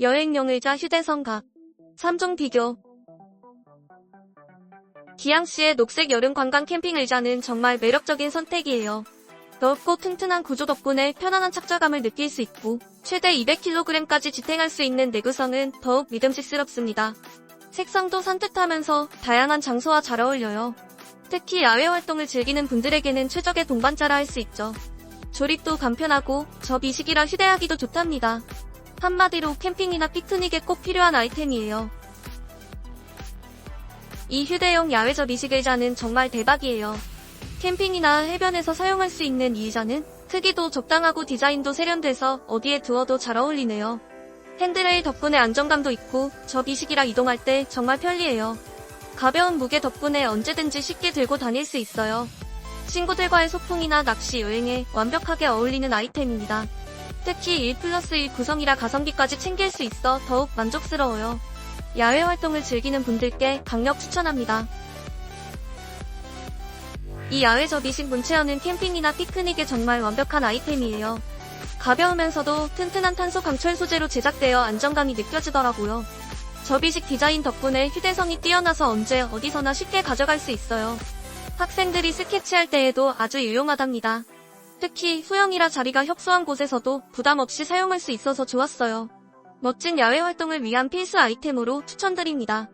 여행용 의자 휴대성 각 3종 비교 기양씨의 녹색 여름 관광 캠핑 의자는 정말 매력적인 선택이에요. 넓고 튼튼한 구조 덕분에 편안한 착좌감을 느낄 수 있고 최대 200kg까지 지탱할 수 있는 내구성은 더욱 믿음직스럽습니다. 색상도 산뜻하면서 다양한 장소와 잘 어울려요. 특히 야외 활동을 즐기는 분들에게는 최적의 동반자라 할 수 있죠. 조립도 간편하고 접이식이라 휴대하기도 좋답니다. 한마디로 캠핑이나 피크닉에 꼭 필요한 아이템이에요. 이 휴대용 야외 접이식 의자는 정말 대박이에요. 캠핑이나 해변에서 사용할 수 있는 이 의자는 크기도 적당하고 디자인도 세련돼서 어디에 두어도 잘 어울리네요. 핸드레일 덕분에 안정감도 있고 접이식이라 이동할 때 정말 편리해요. 가벼운 무게 덕분에 언제든지 쉽게 들고 다닐 수 있어요. 친구들과의 소풍이나 낚시 여행에 완벽하게 어울리는 아이템입니다. 특히 1 플러스 1 구성이라 가성비까지 챙길 수 있어 더욱 만족스러워요. 야외 활동을 즐기는 분들께 강력 추천합니다. 이 야외 접이식 문체어는 캠핑이나 피크닉에 정말 완벽한 아이템이에요. 가벼우면서도 튼튼한 탄소 강철 소재로 제작되어 안정감이 느껴지더라고요. 접이식 디자인 덕분에 휴대성이 뛰어나서 언제 어디서나 쉽게 가져갈 수 있어요. 학생들이 스케치할 때에도 아주 유용하답니다. 특히 후형이라 자리가 협소한 곳에서도 부담 없이 사용할 수 있어서 좋았어요. 멋진 야외 활동을 위한 필수 아이템으로 추천드립니다.